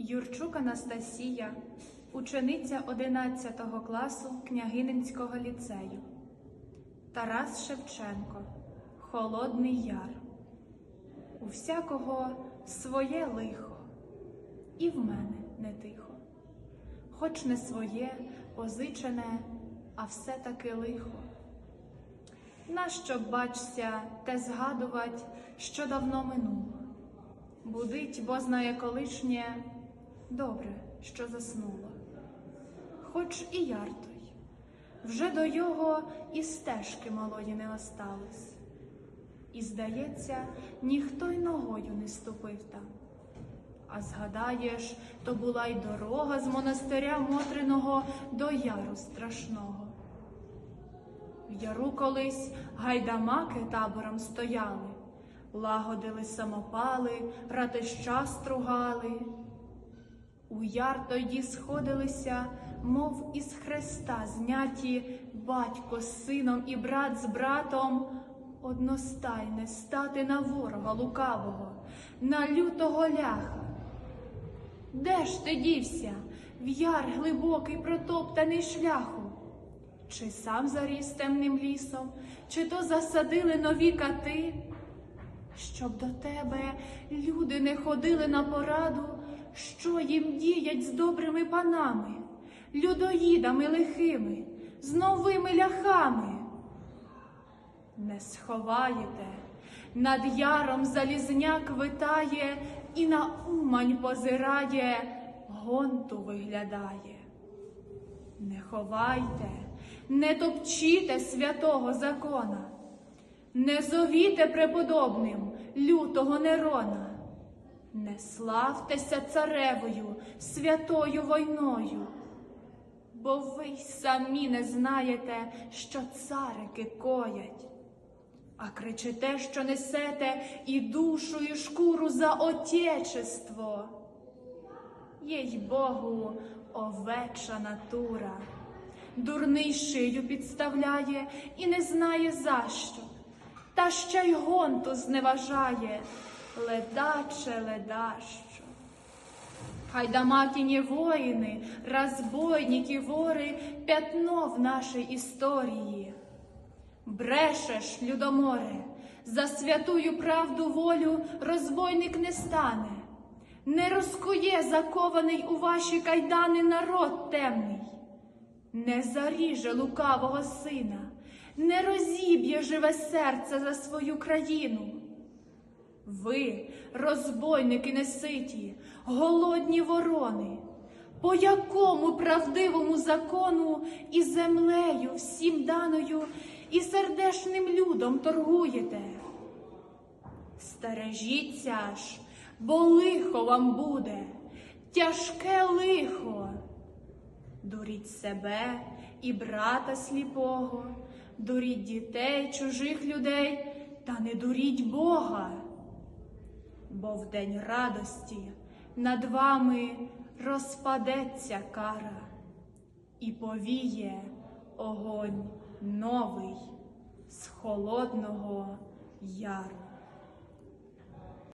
Юрчук Анастасія, учениця 11 класу Княгининського ліцею. Тарас Шевченко, Холодний Яр. У всякого своє лихо, і в мене не тихо. Хоч не своє, позичене, а все таки лихо. Нащо бачся те згадувать, що давно минуло? Будить, бо знає колишнє, добре, що заснуло. Хоч і яр той, вже до його і стежки малої не осталось. І, здається, ніхто й ногою не ступив там. А згадаєш, то була й дорога з монастиря Мотриного до яру страшного. В яру колись гайдамаки табором стояли, лагодили самопали, ратища стругали. У яр тоді сходилися, мов із хреста зняті батько з сином і брат з братом, одностайне стати на ворога лукавого, на лютого ляха. Де ж ти дівся, в яр глибокий протоптаний шляху? Чи сам заріс темним лісом, чи то засадили нові кати, щоб до тебе люди не ходили на пораду, що їм діять з добрими панами, людоїдами лихими, з новими ляхами? Не сховаєте, над яром залізняк витає і на умань позирає, гонту виглядає. Не ховайте, не топчіте святого закона, не зовіте преподобним лютого Нерона, не славтеся царевою святою войною, бо ви й самі не знаєте, що царики коять, а кричите, що несете і душу, і шкуру за отечество. Їй Богу, овеча натура, дурний шию підставляє і не знає за що, та ще й гонту зневажає, ледаче, ледащо. Хайдамакіні воїни, розбойники, вори, п'ятно в нашій історії. Брешеш, людоморе, за святую правду волю розбойник не стане, не розкує закований у ваші кайдани народ темний, не заріже лукавого сина, не розіб'є живе серце за свою країну. Ви, розбойники неситі, голодні ворони, по якому правдивому закону і землею всім даною, і сердешним людом торгуєте? Стережіться ж, бо лихо вам буде, тяжке лихо. Дуріть себе і брата сліпого, дуріть дітей, чужих людей, та не дуріть Бога. Бо в день радості над вами розпадеться кара, і повіє огонь новий з холодного яру.